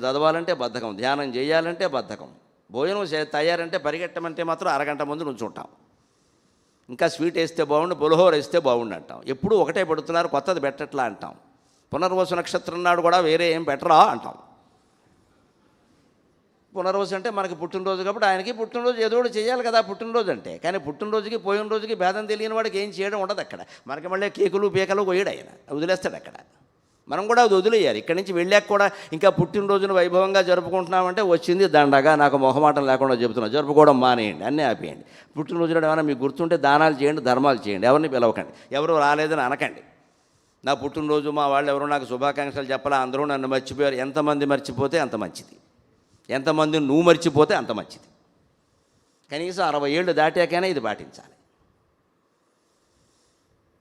చదవాలంటే బద్ధకం ధ్యానం చేయాలంటే బద్ధకం భోజనం చే తయారంటే పరిగెట్టమంటే మాత్రం అరగంట ముందు నుంచుంటాం. ఇంకా స్వీట్ వేస్తే బాగుండు పులిహోర వేస్తే బాగుండు అంటాం. ఎప్పుడూ ఒకటే పెడుతున్నారు కొత్తది పెట్టట్లా అంటాం. పునర్వసు నక్షత్రం నాడు కూడా వేరే ఏం పెట్టరా అంటాం. పునర్వసు అంటే మనకి పుట్టినరోజు కాబట్టి ఆయనకి పుట్టినరోజు ఏదో ఒకటి చేయాలి కదా పుట్టినరోజు అంటే. కానీ పుట్టినరోజుకి పోయిన రోజుకి భేదం తెలియని వాడికి ఏం చేయడం ఉండదు అక్కడ. మనకి మళ్ళీ కేకులు పీకలు కొయ్యడు ఆయన వదిలేస్తాడు అక్కడ. మనం కూడా అది వదిలేయాలి. ఇక్కడి నుంచి వెళ్ళాక కూడా ఇంకా పుట్టినరోజును వైభవంగా జరుపుకుంటున్నామంటే వచ్చింది దండగా నాకు మొహమాటం లేకుండా చెబుతున్నా. జరుపుకోవడం మానేయండి అన్నీ ఆపేయండి. పుట్టినరోజున ఏమైనా మీకు గుర్తుంటే దానాలు చేయండి ధర్మాలు చేయండి. ఎవరిని పిలవకండి. ఎవరు రాలేదని అనకండి. నా పుట్టినరోజు మా వాళ్ళు ఎవరు నాకు శుభాకాంక్షలు చెప్పాలా అందరూ నన్ను మర్చిపోయారు. ఎంతమంది మర్చిపోతే అంత మంచిది. ఎంతమంది నువ్వు మర్చిపోతే అంత మంచిది. కనీసం అరవై ఏళ్ళు దాటాకైనా ఇది పాటించాలి.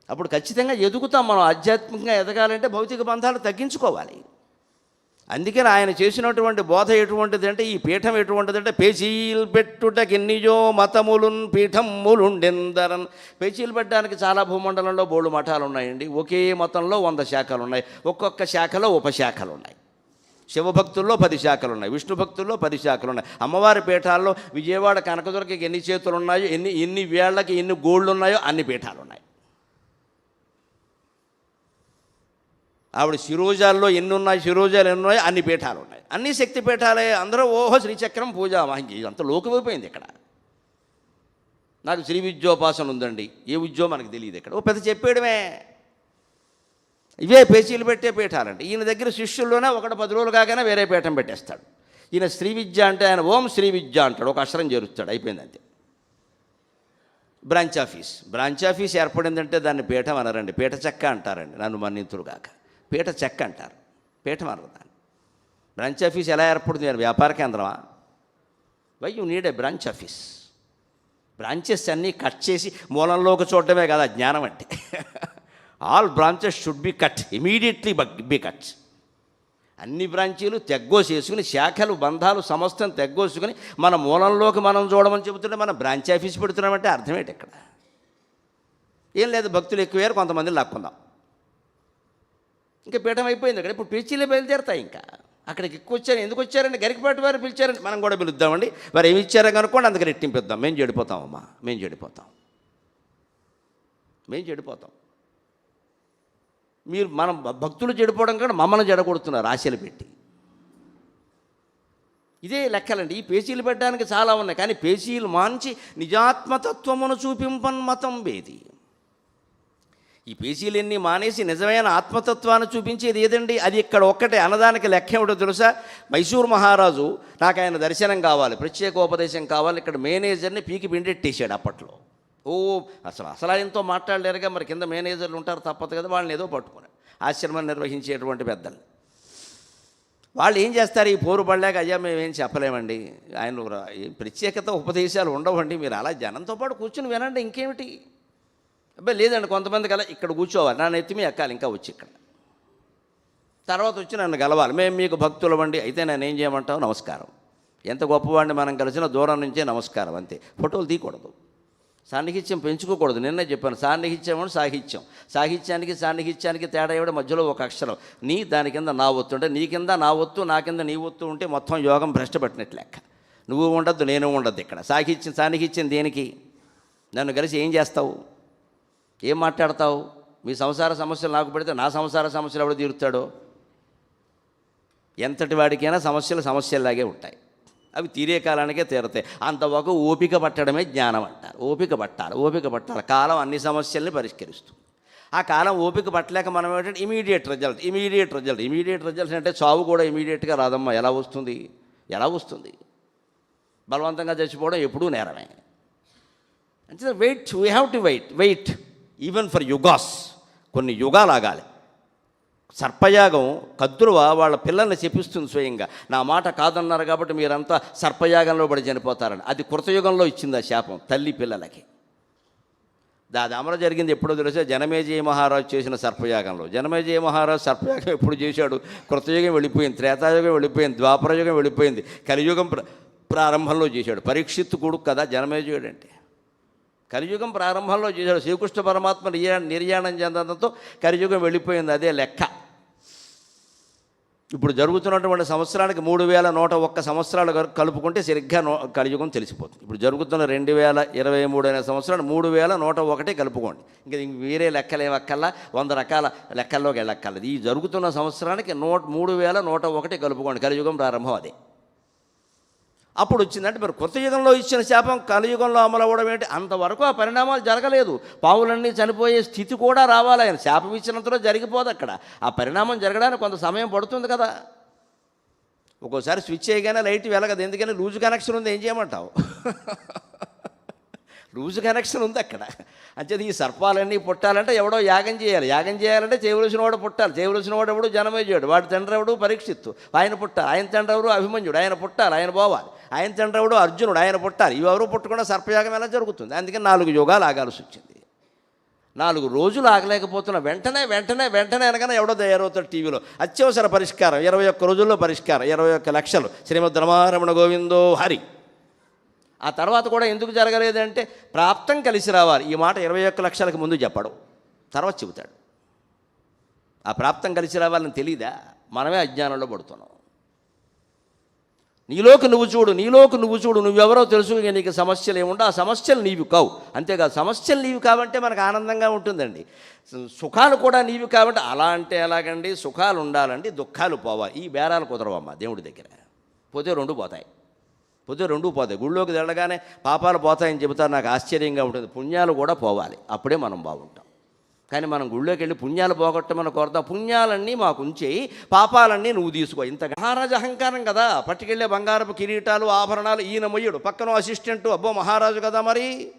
అప్పుడు ఖచ్చితంగా ఎదుగుతాం మనం. ఆధ్యాత్మికంగా ఎదగాలంటే భౌతిక బంధాలు తగ్గించుకోవాలి. అందుకని ఆయన చేసినటువంటి బోధ ఎటువంటిది అంటే ఈ పీఠం ఎటువంటిది అంటే పేచీలు పెట్టుటకెన్నిజో మతములున్ పీఠములుండెందరన్ పేచీలు పెట్టడానికి చాలా భూమండలంలో బోళ్ళు మఠాలు ఉన్నాయండి. ఒకే మతంలో వంద శాఖలు ఉన్నాయి ఒక్కొక్క శాఖలో ఉపశాఖలు ఉన్నాయి శివభక్తుల్లో పది శాఖలు ఉన్నాయి విష్ణు భక్తుల్లో పది శాఖలు ఉన్నాయి అమ్మవారి పీఠాల్లో విజయవాడ కనకదుర్గకి ఎన్ని చేతులు ఉన్నాయో ఎన్ని ఎన్ని వేళ్ళకి ఎన్ని గోళ్ళు ఉన్నాయో అన్ని పీఠాలు ఉన్నాయి ఆవిడ శిరోజాల్లో ఎన్ని ఉన్నాయి శిరోజాలు ఎన్ని ఉన్నాయి అన్ని పీఠాలు ఉన్నాయి. అన్ని శక్తి పీఠాలే. అందరూ ఓహో శ్రీచక్రం పూజ. వాహించి అంత లోకమైపోయింది ఇక్కడ. నాకు శ్రీ విద్యోపాసన ఉందండి. ఏ విద్యో మనకు తెలియదు ఇక్కడ. ఓ పెద్ద చెప్పేయడమే. ఇవే పేచీలు పెట్టే పీఠాలండి. ఈయన దగ్గర శిష్యుల్లోనే ఒకటి పది రోజులు కాగానే వేరే పీఠం పెట్టేస్తాడు. ఈయన శ్రీ విద్య అంటే ఆయన ఓం శ్రీ విద్య అంటాడు. ఒక అక్షరం చేరుస్తాడు. అయిపోయింది అంతే. Branch office. బ్రాంచ్ ఆఫీస్ ఏర్పడిందంటే దాన్ని పీఠం అనరండి. పీఠ చెక్క అంటారండి. నన్ను మన్నింతురు కాక పీఠ చెక్క అంటారు. పీఠం అనరు దాన్ని. బ్రాంచ్ ఆఫీస్ ఎలా ఏర్పడుతుంది వ్యాపార కేంద్రమా? Why you need a branch office branches అన్నీ కట్ చేసి మూలంలోకి చూడటమే కదా జ్ఞానం అంటే. All branches should be cut immediately be cut అన్ని బ్రాంచీలు తెగ్గోసేసుకుని శాఖలు బంధాలు సమస్తం తెగ్గోసుకుని మన మూలంలోకి మనం చూడమని చెబుతుంటే మనం బ్రాంచ్ ఆఫీస్ పెడుతున్నామంటే అర్థమేంటి ఇక్కడ? ఏం లేదు భక్తులు ఎక్కువేరు కొంతమంది లాక్కుందాం. ఇంకా పీఠం అయిపోయింది అక్కడ. ఇప్పుడు పిలిచిలే బయలుదేరుతాయి ఇంకా. అక్కడికి ఎక్కువ వచ్చారు ఎందుకు వచ్చారండి గరికపాటి వారు పిలిచారండి. మనం కూడా పిలుద్దామండి. మరి ఏమి ఇచ్చారో కనుక్కోండి అందుకని రెట్టింపిద్దాం. మేము చెడిపోతామమ్మా మేము చెడిపోతాం. మేము చెడిపోతాం. మీరు మనం భక్తులు చెడిపోవడం కూడా మమ్మల్ని జడగొడుతున్నారు ఆశలు పెట్టి. ఇదే లెక్కలండి. ఈ పేచీలు పెట్టడానికి చాలా ఉన్నాయి. కానీ పేచీలు మాంచి నిజాత్మతత్వమును చూపింపన్ మతం వేది. ఈ పేజీలన్నీ మానేసి నిజమైన ఆత్మతత్వాన్ని చూపించేది ఏదండి? అది ఇక్కడ ఒక్కటే అన్నదానికి లెక్క ఏమిటో తెలుసా? మైసూర్ మహారాజు నాకు ఆయన దర్శనం కావాలి ప్రత్యేకోపదేశం కావాలి ఇక్కడ మేనేజర్ని పీకి పిండెట్టేశాడు అప్పట్లో. ఓ అసలు అసలు ఆయనతో మాట్లాడలేరుగా మరి కింద మేనేజర్లు ఉంటారు తప్పదు కదా వాళ్ళని ఏదో పట్టుకున్నారు. ఆశ్రమం నిర్వహించేటువంటి పెద్దలు వాళ్ళు ఏం చేస్తారు? ఈ పోరు పడలేక అయ్యా మేమేం చెప్పలేమండి. ఆయన ఈ ప్రత్యేకత ఉపదేశాలు ఉండవండి మీరు అలా జనంతో పాటు కూర్చుని వినండి ఇంకేమిటి? అబ్బాయి లేదండి కొంతమంది కల ఇక్కడ కూర్చోవాలి. నా నెత్తిమి ఎక్కాలి ఇంకా వచ్చి ఇక్కడ. తర్వాత వచ్చి నన్ను గలవాలి. మేము మీకు భక్తులు వండి అయితే నేను ఏం చేయమంటావు? నమస్కారం. ఎంత గొప్పవాడిని మనం కలిసిన దూరం నుంచే నమస్కారం అంతే. ఫోటోలు తీయకూడదు. సాన్నిహిత్యం పెంచుకోకూడదు. నిన్నే చెప్పాను సాన్నిహిత్యం అంటే సాహిత్యం. సాహిత్యానికి సాన్నిహిత్యానికి తేడా ఇవ్వడం మధ్యలో ఒక అక్షరం. నీ దాని కింద నా ఒత్తు అంటే నీ కింద నా ఒత్తు నా కింద నీ ఒత్తు ఉంటే మొత్తం యోగం భ్రష్టపెట్టినట్టు లెక్క. నువ్వు ఉండద్దు నేను ఉండద్దు ఇక్కడ. సాహిత్యం సాన్నిహిత్యం దేనికి? నన్ను కలిసి ఏం చేస్తావు? ఏం మాట్లాడతావు? మీ సంసార సమస్యలు నాకు పెడితే నా సంసార సమస్యలు ఎవడు తీరుతాడో? ఎంతటి వాడికైనా సమస్యలు సమస్యలాగే ఉంటాయి. అవి తీరే కాలానికే తీరతాయి. అంతవరకు ఓపిక పట్టడమే జ్ఞానం అంటారు. ఓపిక పట్టాలి ఓపిక పట్టాలి. కాలం అన్ని సమస్యల్ని పరిష్కరిస్తుంది. ఆ కాలం ఓపిక పట్టలేక మనం ఏంటంటే immediate result immediate result immediate result అంటే చావు కూడా ఇమీడియట్గా రాదమ్మా. ఎలా వస్తుంది? ఎలా వస్తుంది? బలవంతంగా చచ్చిపోవడం ఎప్పుడూ నేరమే. అంటే wait we have to wait wait even for yugas కొన్ని యుగాలు ఆగాలి సర్పయాగం కద్రువ వాళ్ళ పిల్లల్ని చెప్పిస్తుంది స్వయంగా. నా మాట కాదన్నారు కాబట్టి మీరంతా సర్పయాగంలో పడి చనిపోతారని. అది కృతయుగంలో ఇచ్చింది ఆ శాపం తల్లి పిల్లలకి. దాది అమలు జరిగింది ఎప్పుడో తెలిసే? జనమేజయ మహారాజు చేసిన సర్పయాగంలో. జనమేజయ మహారాజు సర్పయాగం ఎప్పుడు చేశాడు? కృతయుగం వెళ్ళిపోయింది త్రేతాయుగం వెళ్ళిపోయింది ద్వాపరయుగం వెళ్ళిపోయింది. కలియుగం ప్ర- ప్రారంభంలో చేశాడు. పరీక్షిత్తు కొడుకు కదా జనమేజయుడు అంటే కలియుగం ప్రారంభంలో చేశాడు. శ్రీకృష్ణ పరమాత్మ నిర్యాణం చెందడంతో కలియుగం వెళ్ళిపోయింది. అదే లెక్క. ఇప్పుడు జరుగుతున్నటువంటి సంవత్సరానికి మూడు వేల నూట ఒక్క సంవత్సరాలు కలుపుకుంటే సరిగ్గా నో కలియుగం తెలిసిపోతుంది. ఇప్పుడు జరుగుతున్న రెండు వేల ఇరవై మూడు అనే సంవత్సరాలు మూడు వేల నూట ఒకటి కలుపుకోండి. ఇంకా వేరే లెక్కలేవక్కల్లా వంద రకాల లెక్కల్లోకి వెళ్ళక్కర్లేదు. ఈ జరుగుతున్న సంవత్సరానికి నూట మూడు వేల నూట ఒకటి కలుపుకోండి. కలియుగం ప్రారంభం అదే. అప్పుడు వచ్చిందంటే మరి కొత్త యుగంలో ఇచ్చిన శాపం కలియుగంలో అమలు అవ్వడం ఏంటి? అంతవరకు ఆ పరిణామాలు జరగలేదు. పావులన్నీ చనిపోయే స్థితి కూడా రావాలి. ఆయన శాపం ఇచ్చినంతలో జరిగిపోదు అక్కడ. ఆ పరిణామం జరగడానికి కొంత సమయం పడుతుంది కదా. ఒక్కోసారి స్విచ్ చేయగానే లైట్ వెలగదు. ఎందుకని? లూజ్ కనెక్షన్ ఉంది. ఏం చేయమంటావు? లూజ్ కనెక్షన్ ఉంది అక్కడ. అంచేది ఈ సర్పాలన్నీ పుట్టాలంటే ఎవడో యాగం చేయాలి. యాగం చేయాలంటే చేయవలసిన వాడు పుట్టాలి. చేయవలసిన వాడు ఎవడు? జనమేజయుడు. వాడు తండ్రి ఎవడు? పరీక్షిత్తు. ఆయన పుట్టాలి. ఆయన తండ్రి ఎవరు? అభిమన్యుడు. ఆయన పుట్టాలి. ఆయన పోవాలి. ఆయన తండ్రవుడు అర్జునుడు ఆయన పుట్టాలి ఇవి ఎవరు పుట్టకుండా సర్పయాగం ఎలా జరుగుతుంది? అందుకని నాలుగు యోగాలు ఆగాల్సి వచ్చింది. నాలుగు రోజులు ఆగలేకపోతున్నా వెంటనే వెంటనే వెంటనే అనగానే ఎవడో తయారవుతాడు టీవీలో. అత్యవసర పరిష్కారం ఇరవై ఒక్క రోజుల్లో పరిష్కారం ఇరవై ఒక్క లక్షలు. శ్రీమద్ రమారమణ గోవిందో హరి. ఆ తర్వాత కూడా ఎందుకు జరగలేదంటే ప్రాప్తం కలిసి రావాలి. ఈ మాట ఇరవై ఒక్క లక్షలకు ముందు చెప్పడం. తర్వాత చెబుతాడు. ఆ ప్రాప్తం కలిసి రావాలని తెలీదా? మనమే అజ్ఞానంలో పడుతున్నాం. నీలోకి నువ్వు చూడు నీలోకి నువ్వు చూడు నువ్వెవరో తెలుసు నీకు సమస్యలు ఏముండో ఆ సమస్యలు నీవి కావు. అంతేకాదు సమస్యలు నీవి కావంటే మనకు ఆనందంగా ఉంటుందండి. సుఖాలు కూడా నీవి కావంటే అలా అంటే ఎలాగండి? సుఖాలు ఉండాలండి దుఃఖాలు పోవాలి. ఈ బేరాలు కుదరవమ్మా దేవుడి దగ్గర. పోతే రెండు పోతాయి. పోతే రెండు పోతాయి. గుళ్ళోకి వెళ్ళగానే పాపాలు పోతాయని చెబుతారు. నాకు ఆశ్చర్యంగా ఉంటుంది. పుణ్యాలు కూడా పోవాలి. అప్పుడే మనం బాగుంటాం. కానీ మనం గుళ్ళోకి వెళ్ళి పుణ్యాలు పోగొట్టమని కోరుతాం. పుణ్యాలన్నీ మాకు ఉంచేయి. పాపాలన్నీ నువ్వు తీసుకో. ఇంత మహారాజు అహంకారం కదా. పట్టుకెళ్ళే బంగారపు కిరీటాలు ఆభరణాలు ఈయన మొయ్యుడు. పక్కన అసిస్టెంట్ అబ్బో మహారాజు కదా మరి.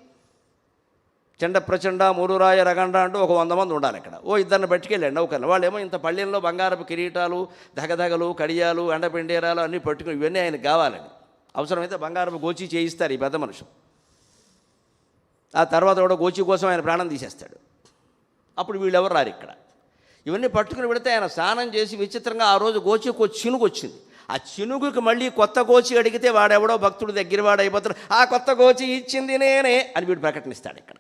చెండ ప్రచండ మురురాయ రగండ అంటూ ఒక వంద మంది ఉండాలి ఇక్కడ ఓ ఇద్దరిని పట్టుకెళ్ళండి ఒకరిని వాళ్ళేమో ఇంత పళ్ళెంలో బంగారపు కిరీటాలు దగదగలు కడియాలు ఎండపిండేరాలు అన్నీ పట్టుకుని ఇవన్నీ ఆయనకు కావాలని. అవసరమైతే బంగారపు గోచి చేయిస్తారు ఈ పెద్ద మనుషులు. ఆ తర్వాత కూడా గోచి కోసం ఆయన ప్రాణం తీసేస్తాడు. అప్పుడు వీళ్ళెవరు రారు ఇక్కడ? ఇవన్నీ పట్టుకుని పెడితే ఆయన స్నానం చేసి విచిత్రంగా ఆ రోజు గోచికి ఒక చినుగు వచ్చింది. ఆ చినుగుకి మళ్ళీ కొత్త గోచి అడిగితే వాడెవడో భక్తుడు దగ్గర వాడు అయిపోతాడు ఆ కొత్త గోచి ఇచ్చింది నేనే అని వీడు ప్రకటనిస్తాడు ఇక్కడ.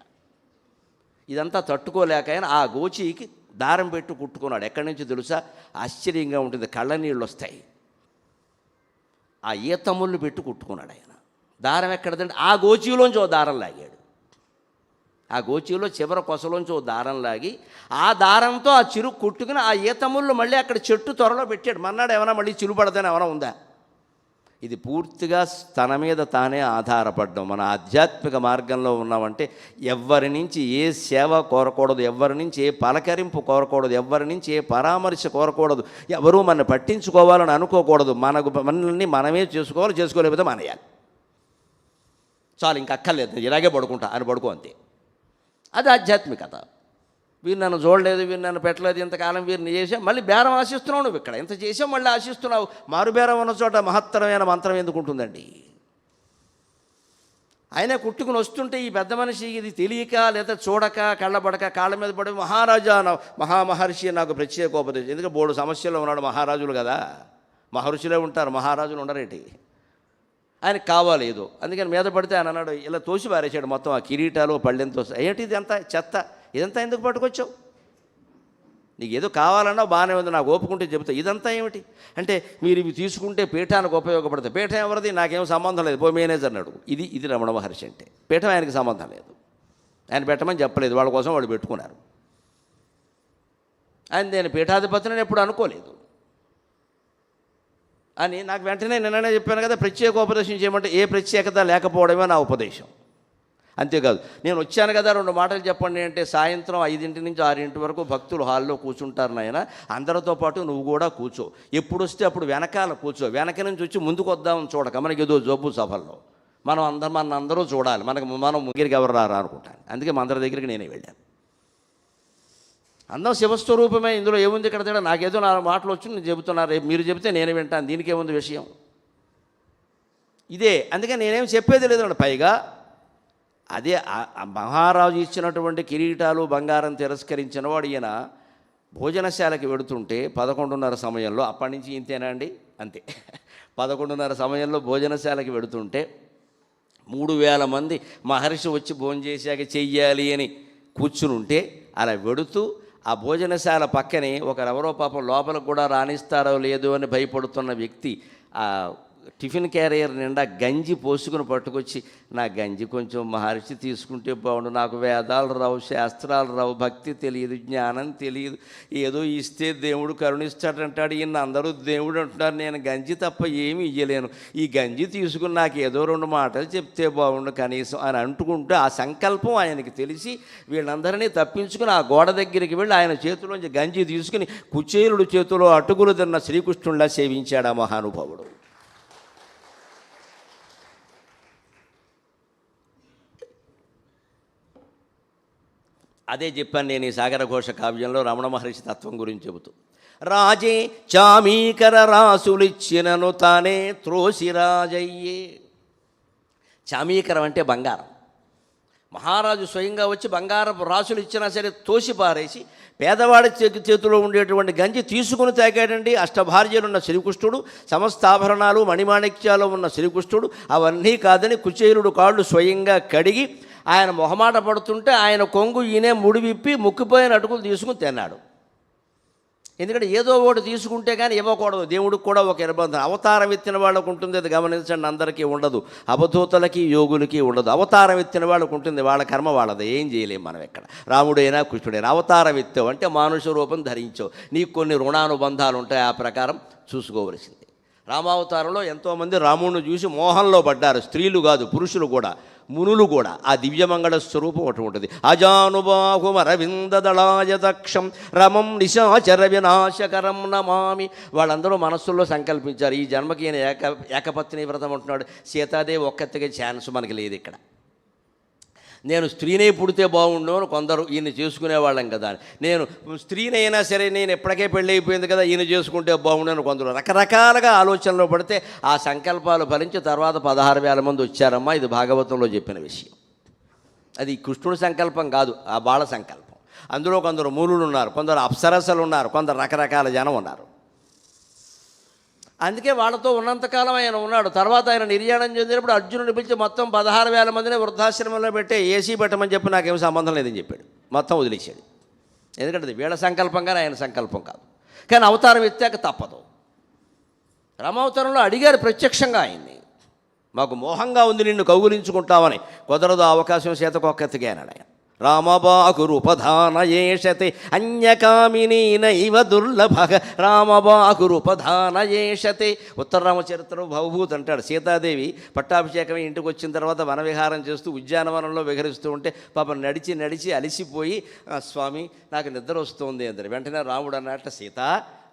ఇదంతా తట్టుకోలేక ఆయన ఆ గోచికి దారం పెట్టి కుట్టుకున్నాడు. ఎక్కడి నుంచి తెలుసా? ఆశ్చర్యంగా ఉంటుంది. కళ్ళ నీళ్ళు వస్తాయి. ఆ ఈతముళ్ళు పెట్టి కుట్టుకున్నాడు ఆయన. దారం ఎక్కడదండి ఆ గోచిలోంచి ఓ దారం లాగాడు. ఆ గోచీలో చివర కొసలోంచి ఓ దారం లాగి ఆ దారంతో ఆ చిరు కుట్టుకుని ఆ ఈతముళ్ళు మళ్ళీ అక్కడ చెట్టు త్వరలో పెట్టాడు. మన్నాడు ఏమైనా మళ్ళీ చిలుపడదని ఏమైనా ఉందా? ఇది పూర్తిగా తన మీద తానే ఆధారపడ్డం. మన ఆధ్యాత్మిక మార్గంలో ఉన్నామంటే ఎవ్వరి నుంచి ఏ సేవ కోరకూడదు ఎవ్వరి నుంచి ఏ పలకరింపు కోరకూడదు ఎవరి నుంచి ఏ పరామర్శ కోరకూడదు ఎవరూ మన పట్టించుకోవాలని అనుకోకూడదు. మనకు మనల్ని మనమే చేసుకోవాలి చేసుకోలేకపోతే మానేయాలి. చాలు ఇంకా అక్కర్లేదు. ఇలాగే పడుకుంటా. అని పడుకో అంతే. అది ఆధ్యాత్మికత. వీరు నన్ను చూడలేదు వీరు నన్ను పెట్టలేదు ఇంతకాలం వీరిని చేసాం మళ్ళీ బేరం ఆశిస్తున్నావు నువ్వు ఇక్కడ. ఇంత చేసాం మళ్ళీ ఆశిస్తున్నావు. మారు బేరం ఉన్న చోట మహత్తరమైన మంత్రం ఎందుకు ఉంటుందండి? ఆయన కుట్టుకుని వస్తుంటే ఈ పెద్ద మనిషి ఇది తెలియక లేదా చూడక కళ్ళబడక కాళ్ళ మీద పడి మహారాజా మహామహర్షి నాకు ప్రత్యేక ఉపదేశం. ఎందుకంటే బోడు సమస్యలో ఉన్నాడు మహారాజులు కదా. మహర్షులే ఉంటారు మహారాజులు ఉండరేటి. ఆయనకు కావాలి ఏదో. అందుకని మీద పడితే ఆయన అన్నాడు ఇలా తోసి పారేసాడు మొత్తం ఆ కిరీటాలు పళ్ళెంతో సహా. ఏంటి ఇదంతా? చెత్త. ఇదంతా ఎందుకు పట్టుకొచ్చావు? నీకు ఏదో కావాలన్నా బాగానే ఉంది నాకు ఓపుకుంటే చెబుతా. ఇదంతా ఏమిటి? అంటే మీరు ఇవి తీసుకుంటే పీఠానికి ఉపయోగపడతాయి. పీఠం ఎవరిది? నాకేం సంబంధం లేదు. పో మేనేజర్ అడుగు. ఇది ఇది రమణ మహర్షి అంటే. పీఠం ఆయనకి సంబంధం లేదు. ఆయన పెట్టమని చెప్పలేదు. వాళ్ళ కోసం వాళ్ళు పెట్టుకున్నారు. ఆయన నేను పీఠాధిపతిని ఎప్పుడు అనుకోలేదు. అని నాకు వెంటనే నిన్ననే చెప్పాను కదా ప్రత్యేక ఉపదేశం చేయమంటే ఏ ప్రత్యేకత లేకపోవడమే నా ఉపదేశం. అంతేకాదు నేను వచ్చాను కదా రెండు మాటలు చెప్పండి అంటే సాయంత్రం ఐదింటి నుంచి ఆరింటి వరకు భక్తులు హాల్లో కూర్చుంటారు నాయన అందరితో పాటు నువ్వు కూడా కూర్చో. ఎప్పుడు వస్తే అప్పుడు వెనకాల కూర్చో. వెనక నుంచి వచ్చి ముందుకు వద్దామని చూడక మనకి ఏదో జబ్బు సభల్లో. మనం అందరం మన అందరూ చూడాలి. మనకు మనం ముగ్గురికి ఎవరు రారా అనుకుంటాను. అందుకే మన అందరి దగ్గరికి నేనే వెళ్ళాను. అందం శివస్వరూపమే ఇందులో ఏముంది ఇక్కడ తేడా? నాకేదో నా మాటలు వచ్చి నేను చెబుతున్నారు. రేపు మీరు చెబితే నేను వింటాను. దీనికేముంది విషయం. ఇదే. అందుకే నేనేం చెప్పేది లేదండి పైగా అదే మహారాజు ఇచ్చినటువంటి కిరీటాలు బంగారం తిరస్కరించిన వాడు ఈయన భోజనశాలకి వెడుతుంటే పదకొండున్నర సమయంలో అప్పటి నుంచి ఇంతేనా అండి? అంతే. పదకొండున్నర సమయంలో భోజనశాలకి వెడుతుంటే మూడు వేల మంది మహర్షి వచ్చి భోజనం చేశాక చెయ్యాలి అని కూర్చుని ఉంటే అలా వెడుతూ ఆ భోజనశాల పక్కనే ఒకరెవరో పాపం లోపల కూడా రాణిస్తారో లేదో అని భయపడుతున్న వ్యక్తి ఆ టిఫిన్ క్యారియర్ నిండా గంజి పోసుకుని పట్టుకొచ్చి నా గంజి కొంచెం మహర్షి తీసుకుంటే బాగుండు. నాకు వేదాలు రావు శాస్త్రాలు రావు భక్తి తెలియదు జ్ఞానం తెలియదు. ఏదో ఇస్తే దేవుడు కరుణిస్తాడంటాడు ఈయన అందరూ దేవుడు అంటున్నారు. నేను గంజి తప్ప ఏమి ఇయ్యలేను. ఈ గంజి తీసుకుని నాకు ఏదో రెండు మాటలు చెప్తే బాగుండు కనీసం అని అంటుకుంటూ ఆ సంకల్పం ఆయనకి తెలిసి వీళ్ళందరినీ తప్పించుకుని ఆ గోడ దగ్గరికి వెళ్ళి ఆయన చేతిలోంచి గంజి తీసుకుని కుచేలుడు చేతిలో అటుకులు తిన్న శ్రీకృష్ణుడిలా సేవించాడు ఆ మహానుభావుడు. అదే చెప్పాను నేను ఈ సాగర ఘోష కావ్యంలో రమణ మహర్షి తత్వం గురించి చెబుతూ. రాజే చామీకర రాసులిచ్చినను తానే త్రోసిరాజయ్యే చామీకరం అంటే బంగారం. మహారాజు స్వయంగా వచ్చి బంగారపు రాసులు ఇచ్చినా సరే తోసి పారేసి పేదవాడి చేతి చేతిలో ఉండేటువంటి గంజి తీసుకుని తాగాడండి. అష్టభార్యలున్న శ్రీకృష్ణుడు సమస్త ఆభరణాలు మణిమాణిక్యాలు ఉన్న శ్రీకృష్ణుడు అవన్నీ కాదని కుచేరుడు కాళ్ళు స్వయంగా కడిగి ఆయన మొహమాట పడుతుంటే ఆయన కొంగు ఈయనే ముడి విప్పి ముక్కిపోయిన అటుకులు తీసుకుని తిన్నాడు. ఎందుకంటే ఏదో ఒకటి తీసుకుంటే కానీ ఇవ్వకూడదు. దేవుడికి కూడా ఒక నిర్బంధం. అవతారం ఎత్తిన వాళ్ళకు ఉంటుంది అది గమనించండి. అందరికీ ఉండదు. అవధూతలకి యోగులకి ఉండదు. అవతారం ఎత్తిన వాళ్ళకు ఉంటుంది. వాళ్ళ కర్మ వాళ్ళది. ఏం చేయలేం మనం ఎక్కడ రాముడైనా కృష్ణుడైనా అవతారం ఎత్తావు అంటే మానుష రూపం ధరించావు. నీకు కొన్ని రుణానుబంధాలు ఉంటాయి. ఆ ప్రకారం చూసుకోవలసింది. రామావతారంలో ఎంతోమంది రాముడిని చూసి మోహంలో పడ్డారు. స్త్రీలు కాదు పురుషులు కూడా. మునులు కూడా ఆ దివ్యమంగళ స్వరూపం ఒకటి ఉంటుంది. అజానుబాహుమరవిందదళాయ దక్షం రమం నిశాచర వినాశకరం నమామి. వాళ్ళందరూ మనస్సుల్లో సంకల్పించారు. ఈ జన్మకి ఈయన ఏక ఏకపత్ని వ్రతం ఉంటున్నాడు సీతాదేవి ఒక్కతిగా ఛాన్స్ మనకి లేదు ఇక్కడ. నేను స్త్రీనే పుడితే బాగుండు అని కొందరు ఈయన చేసుకునేవాళ్ళం కదా నేను స్త్రీనైనా సరే నేను ఎప్పటికే పెళ్ళి అయిపోయింది కదా ఈయన చేసుకుంటే బాగుండు అని కొందరు రకరకాలుగా ఆలోచనలో పడితే ఆ సంకల్పాలు ఫలించి తర్వాత పదహారు వేల మంది వచ్చారమ్మా ఇది భాగవతంలో చెప్పిన విషయం. అది కృష్ణుడి సంకల్పం కాదు ఆ బాల సంకల్పం. అందులో కొందరు మూలులు ఉన్నారు కొందరు అప్సరసలు ఉన్నారు కొందరు రకరకాల జనం ఉన్నారు. అందుకే వాళ్ళతో ఉన్నంతకాలం ఆయన ఉన్నాడు. తర్వాత ఆయన నిర్యాణం చెందినప్పుడు అర్జునుడిని పిలిచి మొత్తం పదహారు వేల మందిని వృద్ధాశ్రమంలో పెట్టే ఏసీ పెట్టమని చెప్పి నాకేం సంబంధం లేదని చెప్పాడు. మొత్తం వదిలేశాడు. ఎందుకంటే అది వీళ్ళ సంకల్పంగానే ఆయన సంకల్పం కాదు. కానీ అవతారం ఎత్తాక తప్పదు. రామావతారంలో అడిగారు ప్రత్యక్షంగా ఆయన్ని. మాకు మోహంగా ఉంది నిన్ను కౌగులించుకుంటామని. కుదరదు అవకాశం చేతకొక్క అన్నాడు ఆయన. రామబాకురుపధానయేషతే అన్యకామినీ దుర్లభ రామబాకురుపధానయేషతే ఉత్తర రామచరిత్రం భవభూత్ అంటాడు. సీతాదేవి పట్టాభిషేకం ఇంటికి వచ్చిన తర్వాత వనవిహారం చేస్తూ ఉద్యానవనంలో విహరిస్తూ ఉంటే పాపం నడిచి నడిచి అలిసిపోయి స్వామి నాకు నిద్ర వస్తుంది అందరు వెంటనే రాముడు అన్నట్ట సీత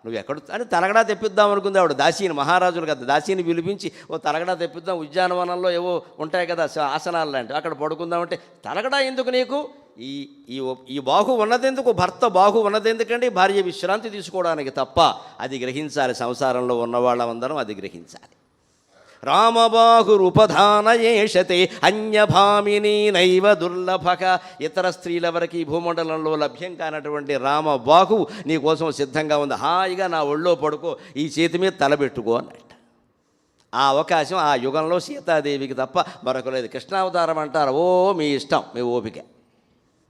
నువ్వు ఎక్కడ అని తలగడా తెప్పిద్దాం అనుకుంది ఆవిడ. దాసీని మహారాజులు కదా దాసీని పిలిపించి ఓ తలగడా తెప్పిద్దాం ఉద్యానవనంలో ఏవో ఉంటాయి కదా ఆసనాలు లాంటివి. అక్కడ పడుకుందామంటే తలగడా ఎందుకు నీకు? ఈ ఈ ఈ బాహు ఉన్నదెందుకు? భర్త బాహు ఉన్నదెందుకండి? భార్య విశ్రాంతి తీసుకోవడానికి తప్ప అది గ్రహించాలి. సంసారంలో ఉన్న వాళ్ళందరం అది గ్రహించాలి. రామబాహురుపధానయేషతే అన్యభామిని నైవ దుర్లభక. ఇతర స్త్రీలెవరికి ఈ భూమండలంలో లభ్యం కానటువంటి రామబాహు నీకోసం సిద్ధంగా ఉంది. హాయిగా నా ఒళ్ళో పడుకో ఈ చేతి మీద తలబెట్టుకో అన్నట్ట ఆ అవకాశం ఆ యుగంలో సీతాదేవికి తప్ప మరొక లేదు. కృష్ణావతారం అంటారు ఓ మీ ఇష్టం మీ ఓపిక.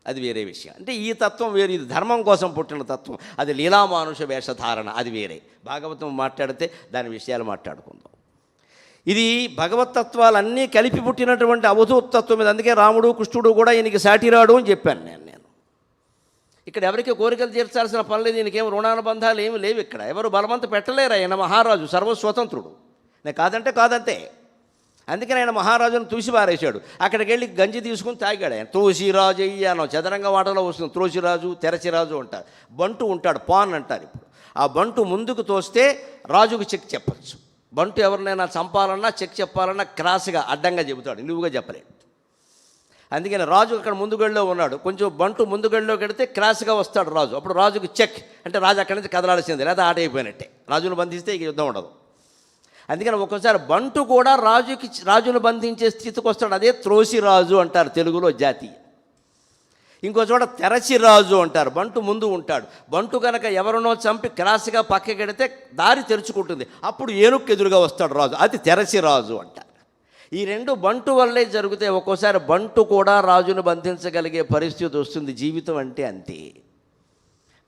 అది వేరే విషయం. అంటే ఈ తత్వం వేరే ఇది ధర్మం కోసం పుట్టిన తత్వం. అది లీలామానుష వేషధారణ అది వేరే. భాగవతం మాట్లాడితే దాని విషయాలు మాట్లాడుకుందాం. ఇది భగవతత్వాలన్నీ కలిపి పుట్టినటువంటి అవధూతత్వం మీద. అందుకే రాముడు కృష్ణుడు కూడా ఈయనకి సాటిరాడు అని చెప్పాను నేను నేను. ఇక్కడ ఎవరికి కోరికలు తీర్చాల్సిన పని లేదు ఈయనకేం రుణానుబంధాలు ఏమి లేవు ఇక్కడ. ఎవరు బలవంత పెట్టలేరు ఆయన మహారాజు సర్వస్వతంత్రుడు. నేను కాదంటే కాదంతే. అందుకని ఆయన మహారాజును తూసి పారేశాడు. అక్కడికి వెళ్ళి గంజి తీసుకుని తాగాడు ఆయన. తోసిరాజు అయ్యాను చదరంగ వాటలో వస్తుంది. త్రోసిరాజు తెరచిరాజు అంటారు. బంటు ఉంటాడు పాన్ అంటారు ఇప్పుడు. ఆ బంటు ముందుకు తోస్తే రాజుకు చెక్ చెప్పచ్చు. బంటు ఎవరినైనా చంపాలన్నా చెక్ చెప్పాలన్నా క్రాస్గా అడ్డంగా చెబుతాడు. నిలువుగా చెప్పలేడు అందుకని రాజు అక్కడ ముందుగడిలో ఉన్నాడు. కొంచెం బంటు ముందుగడిలో వెడితే క్రాస్గా వస్తాడు రాజు. అప్పుడు రాజుకు చెక్ అంటే రాజు అక్కడి నుంచి కదలాల్సింది లేదా ఆట అయిపోయినట్టే. రాజును బంధిస్తే ఇక యుద్ధం ఉండదు. అందుకని ఒక్కోసారి బంటు కూడా రాజుకి రాజును బంధించే స్థితికి వస్తాడు. అదే త్రోసి రాజు అంటారు తెలుగులో జాతీయ. ఇంకో చోట తెరచి రాజు అంటారు బంటు ముందు ఉంటాడు. బంటు కనుక ఎవరినో చంపి క్రాస్గా పక్కకెడితే దారి తెరుచుకుంటుంది. అప్పుడు ఏనుక్కి ఎదురుగా వస్తాడు రాజు అది తెరచి రాజు అంటారు. ఈ రెండు బంటు వల్లే జరిగితే ఒక్కోసారి బంటు కూడా రాజును బంధించగలిగే పరిస్థితి వస్తుంది జీవితం అంటే అంతే.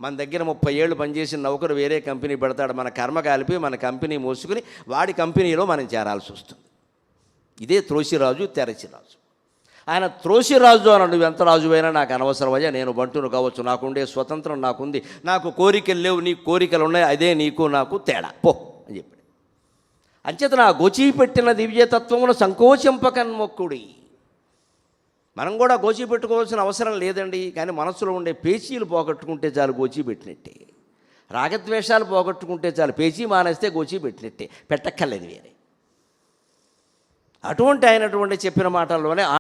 మన దగ్గర ముప్పై ఏళ్ళు పనిచేసిన నౌకరు వేరే కంపెనీ పెడతాడు మన కర్మ కలిపి మన కంపెనీ మోసుకుని వాడి కంపెనీలో మనం చేరాల్సి వస్తుంది. ఇదే త్రోసిరాజు తెరచిరాజు ఆయన త్రోసిరాజు అన్నాడు నువ్వు ఎంత రాజువైనా నాకు అనవసరమయ్యా నేను బంటును కావచ్చు నాకుండే స్వతంత్రం నాకుంది నాకు కోరికలు లేవు నీ కోరికలు ఉన్నాయి అదే నీకు నాకు తేడా పో అని చెప్పాడు. అంచేత నా గోచిపెట్టిన దివ్యతత్వమును సంకోచింపకన్మొక్కుడి. మనం కూడా గోచి పెట్టుకోవాల్సిన అవసరం లేదండి కానీ మనసులో ఉండే పేచీలు పోగొట్టుకుంటే చాలు గోచి పెట్టినట్టే. రాగద్వేషాలు పోగొట్టుకుంటే చాలు పేచీ మానేస్తే గోచి పెట్టినట్టే పెట్టక్కర్లేదు వేరే. అటువంటి అయినటువంటి చెప్పిన మాటల్లోనే